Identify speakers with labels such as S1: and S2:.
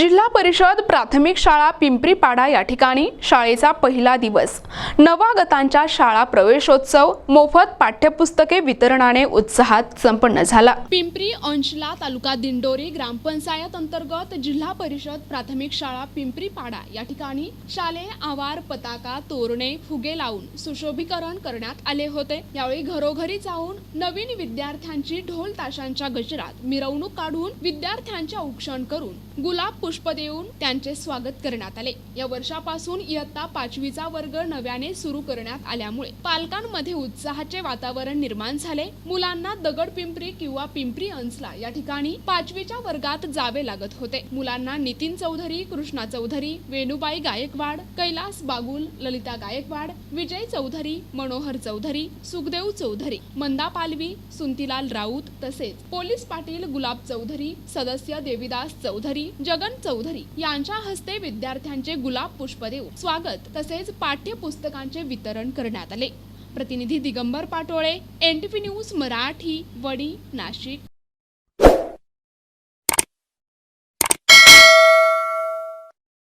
S1: जिल्हा परिषद प्राथमिक शाळा पिंपरीपाडा या ठिकाणी शाळेचा पहिला दिवस. नवागतांच्या शाळा प्रवेशोत्सव मोफत पाठ्यपुस्तके वितरणाने उत्साहात संपन्न झाला. पिंपरी अंशला तालुका दिंडोरी ग्रामपंचायत अंतर्गत जिल्हा परिषद प्राथमिक शाळा पिंपरीपाडा या ठिकाणी शालेय आवार पताका तोरणे फुगे लावून सुशोभीकरण करण्यात आले होते. यावेळी घरोघरी जाऊन नवीन विद्यार्थ्यांची ढोल ताशांच्या गजरात मिरवणूक काढून विद्यार्थ्यांचे औक्षण करून गुलाब पुष्प देऊन त्यांचे स्वागत करण्यात आले. या वर्षापासून इयत्ता पाचवीचा वर्ग नव्याने सुरू करण्यात आल्यामुळे पालकांमध्ये उत्साहाचे वातावरण निर्माण झाले. मुलांना दगड पिंपरी किंवा पिंपरी अंसला या ठिकाणी पाचवीच्या वर्गात जावे लागत होते. मुलांना नितीन चौधरी कृष्णा चौधरी वेणुबाई गायकवाड कैलास बागुल ललिता गायकवाड विजय चौधरी मनोहर चौधरी सुखदेव चौधरी मंदा पालवी सुंतीलाल राऊत तसेच पोलीस पाटील गुलाब चौधरी सदस्य देविदास चौधरी जगन चौधरी यांच्या हस्ते विद्यार्थ्यांचे गुलाब पुष्प देऊन स्वागत तसेच पाठ्यपुस्तकांचे वितरण करण्यात आले. प्रतिनिधी दिगंबर पाटोळे एनटीपी न्यूज मराठी वडी नाशिक.